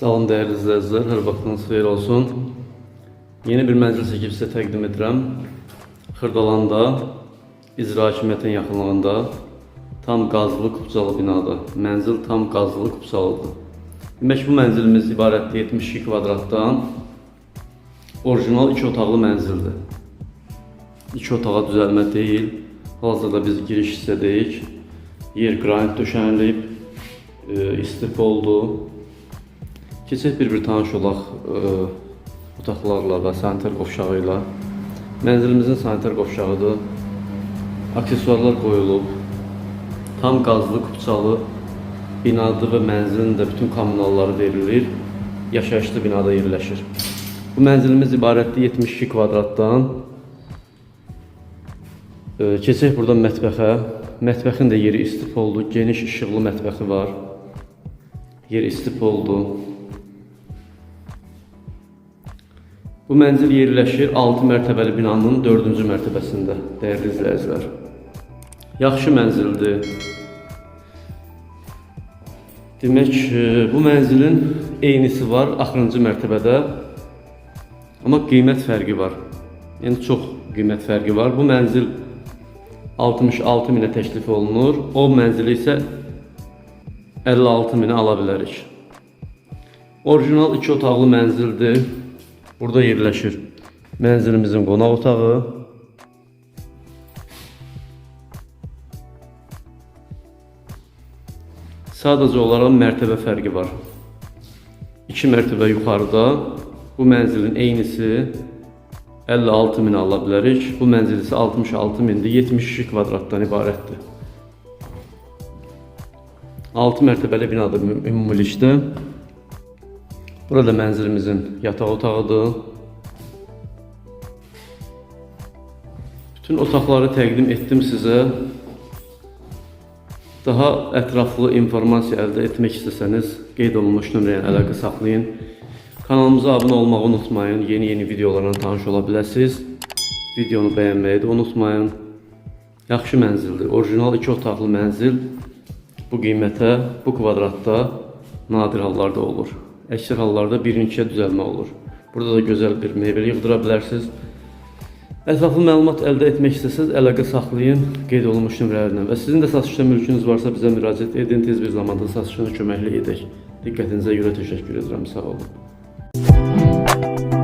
değerli izləyicilər, hər vaxtınız xeyir olsun. Yeni bir mənzil çəkib sizə təqdim edirəm. Xırdalanda, icra hakimiyyətin yaxınlığında, tam qazlı kupçalı binada. Mənzil tam qazlı kupçalıdır. Demək bu mənzilimiz ibarətdir 72 kvadratdan. Orijinal 2 otaqlı mənzildir. 2 otağa düzəlmə deyil. Hazırda biz giriş hissədəyik. Yer qranit döşənilib, e, istif oldu. Keçək bir-bir tanış olaq e, otaqlarla və sanitar qovşağı ilə. Mənzilimizin sanitar qovşağıdır. Aksesuarlar qoyulub. Tam qazlı, kupçalı binadır və mənzilin də bütün kommunalları verilir. Yaşayışlı binada yerləşir. Bu mənzilimiz ibarətdir 72 kvadratdan. E, Keçək buradan mətbəxə. Mətbəxin də yeri istif oldu. Geniş işıqlı mətbəxi var. Yer istif oldu. Bu mənzil yerləşir 6 mərtəbəli binanın 4-cü mərtəbəsində, dəyərli izləyicilər. Yaxşı mənzildir. Demək, e, bu mənzilin eynisi var axırıncı mərtəbədə. Amma qiymət fərqi var. Yəni çox qiymət fərqi var. Bu mənzil 66 minə təklif olunur. O mənzili isə 56 minə ala bilərik. Orijinal 2 otaqlı mənzildir. Burada yerləşir mənzilimizin qonaq otağı. Sadəcə olaraq mərtəbə fərqi var. 2 mərtəbə yuxarıda bu mənzilin eynisi 56 min ala bilərik. Bu mənzil isə 66 mindir. 72 kvadratdan ibarətdir. 6 mərtəbəli binadır üm- ümumilikdə. Burada mənzilimizin yataq otağıdır. Bütün otaqları təqdim etdim sizə. Daha ətraflı informasiya əldə etmək istəsəniz, qeyd olunmuş nömrəyə əlaqə saxlayın. Kanalımıza abunə olmağı unutmayın. Yeni-yeni videolarla tanış ola biləsiniz. Videonu bəyənməyi də unutmayın. Yaxşı mənzildir. Orijinal 2 otaqlı mənzil bu qiymətə, bu kvadratda nadir hallarda olur. Əksər hallarda 1-2-yə düzəlmə olur. Burada da gözəl bir mebel yığdıra bilərsiniz. Ətraflı məlumat əldə etmək istəsəniz əlaqə saxlayın qeyd olunmuş nömrələrlə və sizin də satışda mülkünüz varsa bizə müraciət edin, tez bir zamanda satışına köməklik edək. Diqqətinizə görə təşəkkür edirəm. Sağ olun.